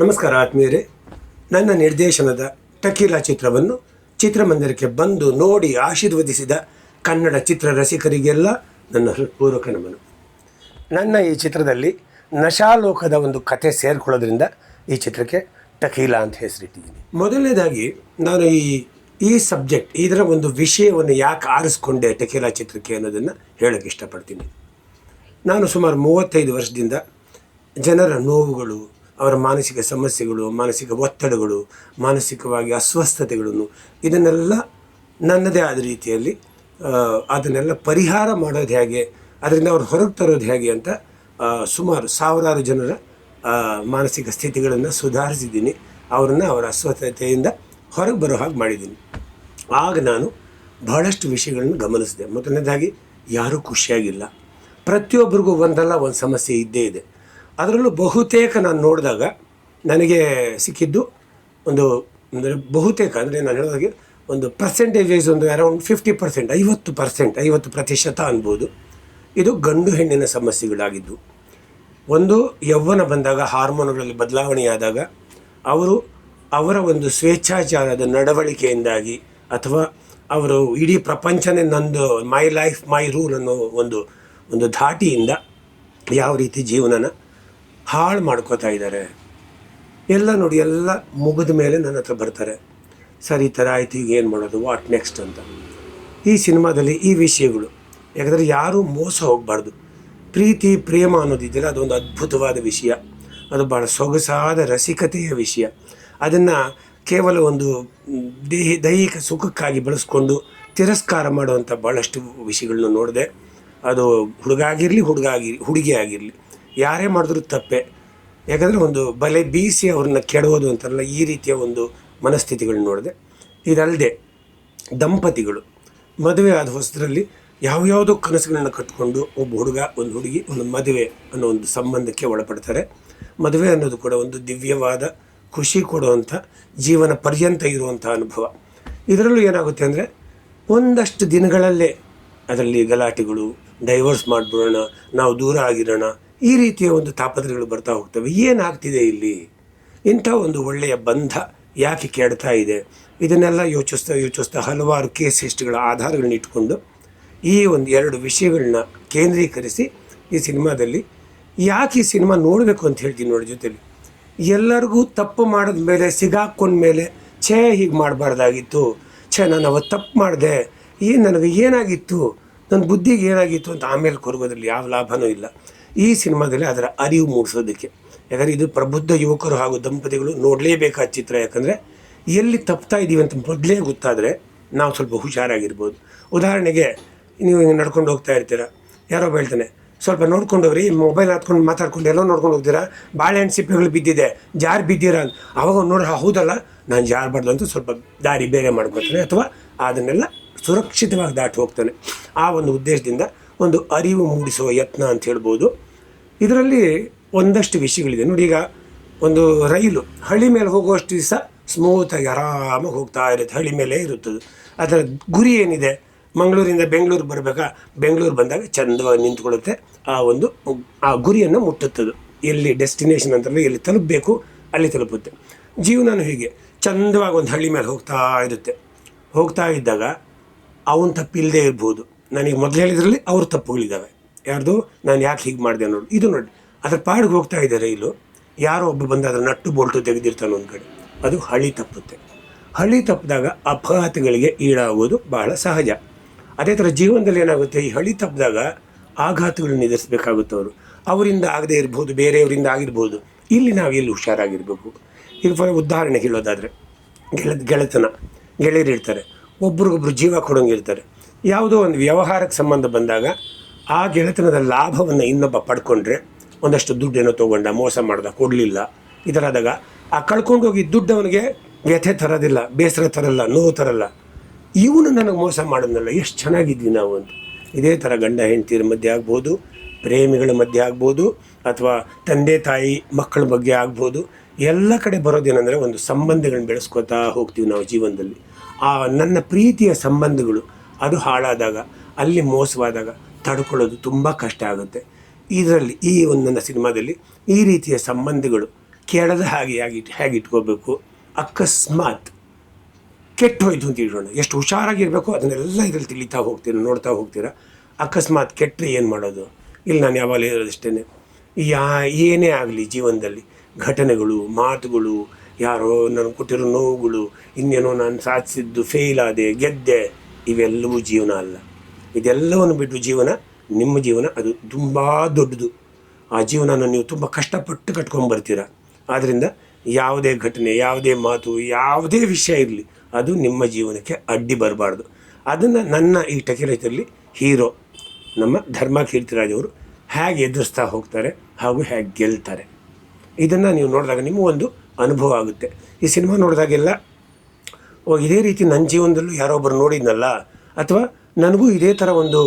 ನಮಸ್ಕಾರ ಆತ್ಮೀಯರೇ. ನನ್ನ ನಿರ್ದೇಶನದ ಟಕೀಲಾ ಚಿತ್ರವನ್ನು ಚಿತ್ರಮಂದಿರಕ್ಕೆ ಬಂದು ನೋಡಿ ಆಶೀರ್ವದಿಸಿದ ಕನ್ನಡ ಚಿತ್ರ ರಸಿಕರಿಗೆಲ್ಲ ನನ್ನ ಹೃತ್ಪೂರ್ವಕ ನಮನ. ನನ್ನ ಈ ಚಿತ್ರದಲ್ಲಿ ನಶಾಲೋಕದ ಒಂದು ಕತೆ ಸೇರಿಕೊಳ್ಳೋದ್ರಿಂದ ಈ ಚಿತ್ರಕ್ಕೆ ಟಕೀಲಾ ಅಂತ ಹೆಸರಿಟ್ಟಿದ್ದೀನಿ. ಮೊದಲನೇದಾಗಿ ನಾನು ಈ ಈ ಸಬ್ಜೆಕ್ಟ್, ಇದರ ಒಂದು ವಿಷಯವನ್ನು ಯಾಕೆ ಆರಿಸ್ಕೊಂಡೆ ಟಕೀಲಾ ಚಿತ್ರಕ್ಕೆ ಅನ್ನೋದನ್ನು ಹೇಳೋಕ್ಕೆ ಇಷ್ಟಪಡ್ತೀನಿ. ನಾನು ಸುಮಾರು ಮೂವತ್ತೈದು ವರ್ಷದಿಂದ ಜನರ ನೋವುಗಳು ಅವರ ಮಾನಸಿಕ ಸಮಸ್ಯೆಗಳು, ಮಾನಸಿಕ ಒತ್ತಡಗಳು, ಮಾನಸಿಕವಾಗಿ ಅಸ್ವಸ್ಥತೆಗಳನ್ನು, ಇದನ್ನೆಲ್ಲ ನನ್ನದೇ ಆದ ರೀತಿಯಲ್ಲಿ ಅದನ್ನೆಲ್ಲ ಪರಿಹಾರ ಮಾಡೋದು ಹೇಗೆ, ಅದರಿಂದ ಅವ್ರು ಹೊರಗೆ ತರೋದು ಹೇಗೆ ಅಂತ ಸುಮಾರು ಸಾವಿರಾರು ಜನರ ಮಾನಸಿಕ ಸ್ಥಿತಿಗಳನ್ನು ಸುಧಾರಿಸಿದ್ದೀನಿ. ಅವರನ್ನು ಅವರ ಅಸ್ವಸ್ಥತೆಯಿಂದ ಹೊರಗೆ ಬರೋ ಹಾಗೆ ಮಾಡಿದ್ದೀನಿ. ಆಗ ನಾನು ಬಹಳಷ್ಟು ವಿಷಯಗಳನ್ನು ಗಮನಿಸಿದೆ. ಮೊದಲನೇದಾಗಿ, ಯಾರೂ ಖುಷಿಯಾಗಿಲ್ಲ. ಪ್ರತಿಯೊಬ್ಬರಿಗೂ ಒಂದಲ್ಲ, ಒಂದು ಸಮಸ್ಯೆ ಇದ್ದೇ ಇದೆ. ಅದರಲ್ಲೂ ಬಹುತೇಕ ನಾನು ನೋಡಿದಾಗ ನನಗೆ ಸಿಕ್ಕಿದ್ದು ಒಂದು ಅಂದರೆ ಬಹುತೇಕ ಅಂದರೆ ನಾನು ಹೇಳಿದಾಗೆ ಒಂದು ಪರ್ಸೆಂಟೇಜ್ ವೈಸ್ ಒಂದು ಅರೌಂಡ್ ಫಿಫ್ಟಿ ಪರ್ಸೆಂಟ್ ಐವತ್ತು ಪರ್ಸೆಂಟ್ ಐವತ್ತು ಪ್ರತಿಶತ ಅನ್ಬೋದು. ಇದು ಗಂಡು ಹೆಣ್ಣಿನ ಸಮಸ್ಯೆಗಳಾಗಿದ್ದು. ಒಂದು ಯೌವನ ಬಂದಾಗ, ಹಾರ್ಮೋನುಗಳಲ್ಲಿ ಬದಲಾವಣೆಯಾದಾಗ ಅವರು ಅವರ ಒಂದು ಸ್ವೇಚ್ಛಾಚಾರದ ನಡವಳಿಕೆಯಿಂದಾಗಿ ಅಥವಾ ಅವರು ಇಡೀ ಪ್ರಪಂಚನೇ ನಂದು ಮೈ ಲೈಫ್ ಮೈ ರೂಲ್ ಅನ್ನೋ ಒಂದು ಒಂದು ಧಾಟಿಯಿಂದ ಯಾವ ರೀತಿ ಜೀವನನ ಹಾಳು ಮಾಡ್ಕೋತಾ ಇದ್ದಾರೆ. ಎಲ್ಲ ನೋಡಿ ಎಲ್ಲ ಮುಗಿದ ಮೇಲೆ ನನ್ನ ಹತ್ರ ಬರ್ತಾರೆ. ಸರಿ, ಈ ಥರ ಆಯ್ತು, ಈಗ ಏನು ಮಾಡೋದು ವಾಟ್ ನೆಕ್ಸ್ಟ್ ಅಂತ. ಈ ಸಿನಿಮಾದಲ್ಲಿ ಈ ವಿಷಯಗಳು, ಯಾಕಂದರೆ ಯಾರೂ ಮೋಸ ಹೋಗಬಾರ್ದು. ಪ್ರೀತಿ, ಪ್ರೇಮ ಅನ್ನೋದಿದೆಯಲ್ಲ ಅದೊಂದು ಅದ್ಭುತವಾದ ವಿಷಯ. ಅದು ಭಾಳ ಸೊಗಸಾದ ರಸಿಕತೆಯ ವಿಷಯ. ಅದನ್ನು ಕೇವಲ ಒಂದು ದೇಹಿ, ದೈಹಿಕ ಸುಖಕ್ಕಾಗಿ ಬಳಸ್ಕೊಂಡು ತಿರಸ್ಕಾರ ಮಾಡುವಂಥ ಭಾಳಷ್ಟು ವಿಷಯಗಳನ್ನ ನೋಡಿದೆ. ಅದು ಹುಡುಗ ಆಗಿರಲಿ ಹುಡುಗ ಆಗಿರಲಿ ಹುಡುಗಿ ಆಗಿರಲಿ ಯಾರೇ ಮಾಡಿದ್ರು ತಪ್ಪೆ. ಯಾಕಂದರೆ ಒಂದು ಬಲೆ ಬೀಸಿ ಅವ್ರನ್ನ ಕೆಡೋದು ಅಂತಾರಲ್ಲ, ಈ ರೀತಿಯ ಒಂದು ಮನಸ್ಥಿತಿಗಳನ್ನ ನೋಡಿದೆ. ಇದಲ್ಲದೆ ದಂಪತಿಗಳು, ಮದುವೆ ಆದ ಹೊಸದರಲ್ಲಿ ಯಾವ್ಯಾವುದೋ ಕನಸುಗಳನ್ನ ಕಟ್ಕೊಂಡು ಒಬ್ಬ ಹುಡುಗ, ಒಂದು ಹುಡುಗಿ, ಒಂದು ಮದುವೆ ಅನ್ನೋ ಒಂದು ಸಂಬಂಧಕ್ಕೆ ಒಳಪಡ್ತಾರೆ. ಮದುವೆ ಅನ್ನೋದು ಕೂಡ ಒಂದು ದಿವ್ಯವಾದ ಖುಷಿ ಕೊಡುವಂಥ ಜೀವನ ಪರ್ಯಂತ ಇರುವಂಥ ಅನುಭವ. ಇದರಲ್ಲೂ ಏನಾಗುತ್ತೆ ಅಂದರೆ, ಒಂದಷ್ಟು ದಿನಗಳಲ್ಲೇ ಅದರಲ್ಲಿ ಗಲಾಟೆಗಳು, ಡೈವರ್ಸ್ ಮಾಡಿಬಿಡೋಣ, ನಾವು ದೂರ ಆಗಿರೋಣ ಈ ರೀತಿಯ ಒಂದು ತಾಪತ್ರಗಳು ಬರ್ತಾ ಹೋಗ್ತವೆ. ಏನಾಗ್ತಿದೆ ಇಲ್ಲಿ? ಇಂಥ ಒಂದು ಒಳ್ಳೆಯ ಬಂಧ ಯಾಕೆ ಕೆಡ್ತಾ ಇದೆ? ಇದನ್ನೆಲ್ಲ ಯೋಚಿಸ್ತಾ ಯೋಚಿಸ್ತಾ ಹಲವಾರು ಕೇಸ್ ಹಿಸ್ಟ್ರಿಗಳ ಆಧಾರಗಳನ್ನ ಇಟ್ಕೊಂಡು ಈ ಒಂದು ಎರಡು ವಿಷಯಗಳನ್ನ ಕೇಂದ್ರೀಕರಿಸಿ ಈ ಸಿನಿಮಾದಲ್ಲಿ ಯಾಕೆ ಈ ಸಿನಿಮಾ ನೋಡಬೇಕು ಅಂತ ಹೇಳ್ತೀನಿ ನೋಡಿ ಜೊತೆಲಿ. ಎಲ್ಲರಿಗೂ ತಪ್ಪು ಮಾಡಿದ ಮೇಲೆ, ಸಿಗಾಕೊಂಡ ಮೇಲೆ, ಛೇ, ಹೀಗೆ ಮಾಡಬಾರ್ದಾಗಿತ್ತು. ಛೇ, ನಾನು ಅವತ್ತು ತಪ್ಪು ಮಾಡಿದೆ. ಏನು ನನಗೆ ಏನಾಗಿತ್ತು? ನನ್ನ ಬುದ್ಧಿಗೆ ಏನಾಗಿತ್ತು ಅಂತ ಆಮೇಲೆ ಕೊರಗೋದ್ರಲ್ಲಿ ಯಾವ ಲಾಭನೂ ಇಲ್ಲ. ಈ ಸಿನಿಮಾದಲ್ಲಿ ಅದರ ಅರಿವು ಮೂಡಿಸೋದಕ್ಕೆ. ಯಾಕಂದರೆ ಇದು ಪ್ರಬುದ್ಧ ಯುವಕರು ಹಾಗೂ ದಂಪತಿಗಳು ನೋಡಲೇಬೇಕಾದ ಚಿತ್ರ. ಯಾಕಂದರೆ ಎಲ್ಲಿ ತಪ್ತಾ ಇದ್ದೀವಿ ಅಂತ ಮೊದಲೇ ಗೊತ್ತಾದರೆ ನಾವು ಸ್ವಲ್ಪ ಹುಷಾರಾಗಿರ್ಬೋದು. ಉದಾಹರಣೆಗೆ ನೀವು ಹಿಂಗೆ ನಡ್ಕೊಂಡು ಹೋಗ್ತಾ ಇರ್ತೀರ. ಯಾರೋ ಹೇಳ್ತಾನೆ, ಸ್ವಲ್ಪ ನೋಡ್ಕೊಂಡು ಹೋಗ್ರಿ, ಮೊಬೈಲ್ ಹಾತ್ಕೊಂಡು ಮಾತಾಡ್ಕೊಂಡು ಎಲ್ಲೋ ನೋಡ್ಕೊಂಡು ಹೋಗ್ತೀರಾ. ಬಾಳೆಹಣ್ಣು ಸಿಪ್ಪೆಗಳು ಬಿದ್ದಿದೆ, ಜಾರು ಬಿದ್ದೀರಾ ಅಂತ. ಅವಾಗ ನೋಡಿ ಹೌದಲ್ಲ, ನಾನು ಜಾರಬಾರ್ದು ಅಂತ ಸ್ವಲ್ಪ ದಾರಿ ಬೇರೆ ಮಾಡ್ಕೊತಾನೆ ಅಥವಾ ಅದನ್ನೆಲ್ಲ ಸುರಕ್ಷಿತವಾಗಿ ದಾಟಿ ಹೋಗ್ತಾನೆ. ಆ ಒಂದು ಉದ್ದೇಶದಿಂದ ಒಂದು ಅರಿವು ಮೂಡಿಸುವ ಯತ್ನ ಅಂತ ಹೇಳ್ಬೋದು. ಇದರಲ್ಲಿ ಒಂದಷ್ಟು ವಿಷಯಗಳಿದೆ. ನೋಡಿ ಈಗ ಒಂದು ರೈಲು ಹಳಿ ಮೇಲೆ ಹೋಗುವಷ್ಟು ದಿವಸ ಸ್ಮೂತಾಗಿ ಆರಾಮಾಗಿ ಹೋಗ್ತಾ ಇರುತ್ತೆ. ಹಳಿ ಮೇಲೆ ಇರುತ್ತದೆ. ಅದರ ಗುರಿ ಏನಿದೆ? ಮಂಗಳೂರಿಂದ ಬೆಂಗಳೂರು ಬರಬೇಕಾ? ಬೆಂಗಳೂರು ಬಂದಾಗ ಚಂದವಾಗಿ ನಿಂತ್ಕೊಳ್ಳುತ್ತೆ. ಆ ಒಂದು ಆ ಗುರಿಯನ್ನು ಮುಟ್ಟುತ್ತದೆ. ಎಲ್ಲಿ ಡೆಸ್ಟಿನೇಷನ್ ಅಂತಂದರೆ ಎಲ್ಲಿ ತಲುಪಬೇಕು, ಅಲ್ಲಿ ತಲುಪುತ್ತೆ. ಜೀವನನೂ ಹೀಗೆ. ಚಂದವಾಗಿ ಒಂದು ಹಳ್ಳಿ ಮೇಲೆ ಹೋಗ್ತಾ ಇರುತ್ತೆ. ಹೋಗ್ತಾ ಇದ್ದಾಗ ಅವನು ತಪ್ಪಿಲ್ಲದೆ ಇರ್ಬೋದು. ನನಗೆ ಮೊದಲು ಹೇಳಿದ್ರಲ್ಲಿ ಅವ್ರ ತಪ್ಪುಗಳಿದ್ದಾವೆ ಯಾರ್ದು? ನಾನು ಯಾಕೆ ಹೀಗೆ ಮಾಡಿದೆ ಅನ್ನೋದು. ಇದು ನೋಡಿ, ಅದ್ರ ಪಾಡಿಗೆ ಹೋಗ್ತಾ ಇದ್ದಾರೆ ಇಲ್ಲು, ಯಾರೋ ಒಬ್ಬ ಬಂದು ಅದರ ನಟ್ಟು ಬೋಲ್ಟು ತೆಗೆದಿರ್ತಾನೆ ಒಂದು ಕಡೆ. ಅದು ಹಳಿ ತಪ್ಪುತ್ತೆ. ಹಳಿ ತಪ್ಪಿದಾಗ ಅಪಘಾತಗಳಿಗೆ ಈಡಾಗೋದು ಬಹಳ ಸಹಜ. ಅದೇ ಥರ ಜೀವನದಲ್ಲಿ ಏನಾಗುತ್ತೆ? ಈ ಹಳಿ ತಪ್ಪಿದಾಗ ಆಘಾತಗಳನ್ನು ಎದುರಿಸಬೇಕಾಗುತ್ತೆ ಅವರು ಅವರಿಂದ ಆಗದೇ ಇರ್ಬೋದು, ಬೇರೆಯವರಿಂದ ಆಗಿರ್ಬೋದು. ಇಲ್ಲಿ ನಾವು ಎಲ್ಲಿ ಹುಷಾರಾಗಿರ್ಬೇಕು? ಈಗ ಫಾರ್ ಉದಾಹರಣೆ ಹೇಳೋದಾದರೆ ಗೆಳ ಗೆಳೆತನ ಗೆಳೆಯರು ಇರ್ತಾರೆ ಒಬ್ರಿಗೊಬ್ರು ಜೀವ ಕೊಡೋಂಗಿರ್ತಾರೆ ಯಾವುದೋ ಒಂದು ವ್ಯವಹಾರಕ್ಕೆ ಸಂಬಂಧ ಬಂದಾಗ ಆ ಗೆಳೆತನದ ಲಾಭವನ್ನು ಇನ್ನೊಬ್ಬ ಪಡ್ಕೊಂಡ್ರೆ ಒಂದಷ್ಟು ದುಡ್ಡೇನೋ ತೊಗೊಂಡ ಮೋಸ ಮಾಡ್ದ, ಕೊಡಲಿಲ್ಲ. ಈ ಥರ ಆದಾಗ ಆ ಕಳ್ಕೊಂಡೋಗಿ ದುಡ್ಡು ಅವನಿಗೆ ವ್ಯಥೆ ತರೋದಿಲ್ಲ, ಬೇಸರ ತರಲ್ಲ, ನೋವು ತರಲ್ಲ. ಇವನು ನನಗೆ ಮೋಸ ಮಾಡೋದಲ್ಲ ಎಷ್ಟು ಚೆನ್ನಾಗಿದ್ವಿ ನಾವು ಅಂತ. ಇದೇ ಥರ ಗಂಡ ಹೆಂಡತಿಯರ ಮಧ್ಯೆ ಆಗ್ಬೋದು, ಪ್ರೇಮಿಗಳ ಮಧ್ಯೆ ಆಗ್ಬೋದು, ಅಥವಾ ತಂದೆ ತಾಯಿ ಮಕ್ಕಳ ಬಗ್ಗೆ ಆಗ್ಬೋದು. ಎಲ್ಲ ಕಡೆ ಬರೋದೇನೆಂದರೆ ಒಂದು ಸಂಬಂಧಗಳನ್ನ ಬೆಳೆಸ್ಕೋತಾ ಹೋಗ್ತೀವಿ ನಾವು ಜೀವನದಲ್ಲಿ. ಆ ನನ್ನ ಪ್ರೀತಿಯ ಸಂಬಂಧಗಳು ಅದು ಹಾಳಾದಾಗ, ಅಲ್ಲಿ ಮೋಸವಾದಾಗ ತಡ್ಕೊಳ್ಳೋದು ತುಂಬ ಕಷ್ಟ ಆಗುತ್ತೆ. ಇದರಲ್ಲಿ ಈ ಒಂದು ಸಿನಿಮಾದಲ್ಲಿ ಈ ರೀತಿಯ ಸಂಬಂಧಗಳು ಕೆಡದ ಹಾಗೆ ಆಗಿ, ಹೇಗೆ ಇಟ್ಕೋಬೇಕು, ಅಕಸ್ಮಾತ್ ಕೆಟ್ಟು ಹೋಯ್ತು ಅಂತ ಇಡೋಣ ಎಷ್ಟು ಹುಷಾರಾಗಿರಬೇಕು, ಅದನ್ನೆಲ್ಲ ಇದರಲ್ಲಿ ತಿಳಿತಾ ಹೋಗ್ತೀರ, ನೋಡ್ತಾ ಹೋಗ್ತೀರಾ? ಅಕಸ್ಮಾತ್ ಕೆಟ್ಟರೆ ಏನು ಮಾಡೋದು? ಇಲ್ಲಿ, ನಾನು ಯಾವಾಗಲೂ ಹೇಳೋದಷ್ಟೇ ಯಾ, ಏನೇ ಆಗಲಿ ಜೀವನದಲ್ಲಿ, ಘಟನೆಗಳು, ಮಾತುಗಳು, ಯಾರೋ ನಾನು ಕೊಟ್ಟಿರೋ ನೋವುಗಳು, ಇನ್ನೇನೋ ನಾನು ಸಾಧಿಸಿದ್ದು ಫೇಲ್ ಆದೆ, ಗೆದ್ದೆ ಇವೆಲ್ಲವೂ ಜೀವನ ಅಲ್ಲ. ಇದೆಲ್ಲವನ್ನು ಬಿಟ್ಟು ಜೀವನ, ನಿಮ್ಮ ಜೀವನ ಅದು ತುಂಬ ದೊಡ್ಡದು. ಆ ಜೀವನನ ನೀವು ತುಂಬ ಕಷ್ಟಪಟ್ಟು ಕಟ್ಕೊಂಡ್ಬರ್ತೀರ. ಆದ್ದರಿಂದ ಯಾವುದೇ ಘಟನೆ, ಯಾವುದೇ ಮಾತು, ಯಾವುದೇ ವಿಷಯ ಇರಲಿ, ಅದು ನಿಮ್ಮ ಜೀವನಕ್ಕೆ ಅಡ್ಡಿ ಬರಬಾರ್ದು. ಅದನ್ನು ನನ್ನ ಈ ಟಕಿರೈತಲ್ಲಿ ಹೀರೋ, ನಮ್ಮ ಧರ್ಮ ಕೀರ್ತಿರಾಜ್ ಅವರು ಹೇಗೆ ಎದುರಿಸ್ತಾ ಹೋಗ್ತಾರೆ ಹಾಗೂ ಹೇಗೆ ಗೆಲ್ತಾರೆ. ಇದನ್ನು ನೀವು ನೋಡಿದಾಗ ನಿಮಗೊಂದು ಅನುಭವ ಆಗುತ್ತೆ. ಈ ಸಿನಿಮಾ ನೋಡಿದಾಗೆಲ್ಲ ಓ, ಇದೇ ರೀತಿ ನನ್ನ ಜೀವನದಲ್ಲೂ ಯಾರೋ ಒಬ್ಬರು ನೋಡಿದ್ನಲ್ಲ? ಅಥವಾ ನನಗೂ ಇದೇ ಥರ ಒಂದು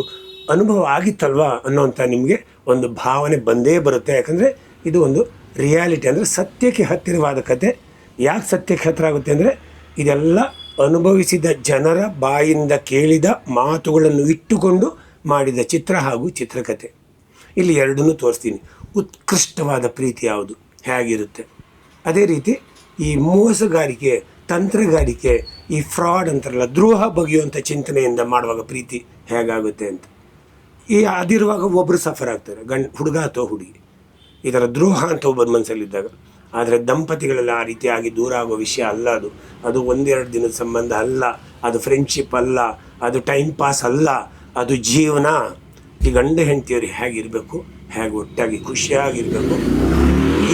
ಅನುಭವ ಆಗಿತ್ತಲ್ವಾ ಅನ್ನೋವಂಥ ನಿಮಗೆ ಒಂದು ಭಾವನೆ ಬಂದೇ ಬರುತ್ತೆ. ಯಾಕಂದರೆ ಇದು ಒಂದು ರಿಯಾಲಿಟಿ. ಅಂದರೆ ಸತ್ಯಕ್ಕೆ ಹತ್ತಿರವಾದ ಕತೆ. ಯಾಕೆ ಸತ್ಯಕ್ಕೆ ಹತ್ತಿರ ಆಗುತ್ತೆ ಅಂದರೆ ಇದೆಲ್ಲ ಅನುಭವಿಸಿದ ಜನರ ಬಾಯಿಂದ ಕೇಳಿದ ಮಾತುಗಳನ್ನು ಇಟ್ಟುಕೊಂಡು ಮಾಡಿದ ಚಿತ್ರ ಹಾಗೂ ಚಿತ್ರಕಥೆ ಇಲ್ಲಿ ಎರಡನ್ನೂ ತೋರಿಸ್ತೀನಿ. ಉತ್ಕೃಷ್ಟವಾದ ಪ್ರೀತಿ ಯಾವುದು? ಹೇಗಿರುತ್ತೆ? ಅದೇ ರೀತಿ ಈ ಮೋಸಗಾರಿಕೆ ತಂತ್ರಗಾರಿಕೆ, ಈ ಫ್ರಾಡ್ ಅಂತಾರಲ್ಲ, ದ್ರೋಹ ಬಗೆಯುವಂಥ ಚಿಂತನೆಯಿಂದ ಮಾಡುವಾಗ ಪ್ರೀತಿ ಹೇಗಾಗುತ್ತೆ ಅಂತ. ಈ ಅದಿರುವಾಗ ಒಬ್ಬರು ಸಫರ್ ಆಗ್ತಾರೆ, ಗಂಡ್, ಹುಡುಗ ಅಥವಾ ಹುಡುಗಿ. ಈ ಥರ ದ್ರೋಹ ಅಂತ ಒಬ್ಬರ ಮನಸ್ಸಲ್ಲಿದ್ದಾಗ ಆದರೆ ದಂಪತಿಗಳೆಲ್ಲ ಆ ರೀತಿಯಾಗಿ ದೂರ ಆಗೋ ವಿಷಯ ಅಲ್ಲ ಅದು. ಅದು ಒಂದೆರಡು ದಿನದ ಸಂಬಂಧ ಅಲ್ಲ, ಅದು ಫ್ರೆಂಡ್ಶಿಪ್ ಅಲ್ಲ, ಅದು ಟೈಮ್ ಪಾಸ್ ಅಲ್ಲ, ಅದು ಜೀವನ. ಈ ಗಂಡ ಹೆಂಡತಿಯವರು ಹೇಗಿರಬೇಕು, ಹೇಗೆ ಒಟ್ಟಾಗಿ ಖುಷಿಯಾಗಿರಬೇಕು,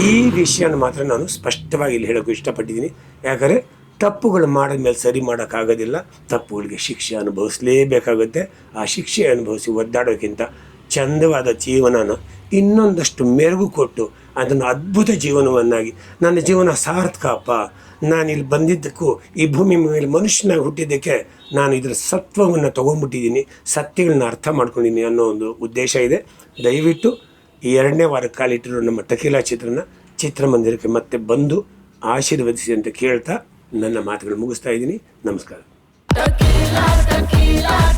ಈ ವಿಷಯನ ಮಾತ್ರ ನಾನು ಸ್ಪಷ್ಟವಾಗಿ ಇಲ್ಲಿ ಹೇಳೋಕ್ಕೆ ಇಷ್ಟಪಟ್ಟಿದ್ದೀನಿ. ಯಾಕಂದರೆ ತಪ್ಪುಗಳು ಮಾಡಿದ ಮೇಲೆ ಸರಿ ಮಾಡೋಕ್ಕಾಗೋದಿಲ್ಲ, ತಪ್ಪುಗಳಿಗೆ ಶಿಕ್ಷೆ ಅನುಭವಿಸಲೇಬೇಕಾಗುತ್ತೆ. ಆ ಶಿಕ್ಷೆ ಅನುಭವಿಸಿ ಒದ್ದಾಡೋಕ್ಕಿಂತ ಚಂದವಾದ ಜೀವನನ ಇನ್ನೊಂದಷ್ಟು ಮೆರುಗು ಕೊಟ್ಟು ಅದನ್ನು ಅದ್ಭುತ ಜೀವನವನ್ನಾಗಿ, ನನ್ನ ಜೀವನ ಸಾರ್ಥಕಪ್ಪ ನಾನು ಇಲ್ಲಿ ಬಂದಿದ್ದಕ್ಕೂ ಈ ಭೂಮಿ ಮೇಲೆ ಮನುಷ್ಯನಾಗಿ ಹುಟ್ಟಿದ್ದಕ್ಕೆ ನಾನು ಇದರ ಸತ್ವವನ್ನು ತೊಗೊಂಡ್ಬಿಟ್ಟಿದ್ದೀನಿ ಸತ್ಯಗಳನ್ನ ಅರ್ಥ ಮಾಡ್ಕೊಂಡಿದ್ದೀನಿ ಅನ್ನೋ ಒಂದು ಉದ್ದೇಶ ಇದೆ. ದಯವಿಟ್ಟು ಈ ಎರಡನೇ ವಾರ ಕಾಲಿಟ್ಟಿರೋ ನಮ್ಮ ಟಕೀಲಾ ಚಿತ್ರನ ಚಿತ್ರಮಂದಿರಕ್ಕೆ ಮತ್ತೆ ಬಂದು ಆಶೀರ್ವದಿಸಿ ಅಂತ ಕೇಳ್ತಾ ನನ್ನ ಮಾತುಗಳು ಮುಗಿಸ್ತಾ ಇದ್ದೀನಿ. ನಮಸ್ಕಾರ. ಟಕೀಲಾ, ಟಕೀಲಾ,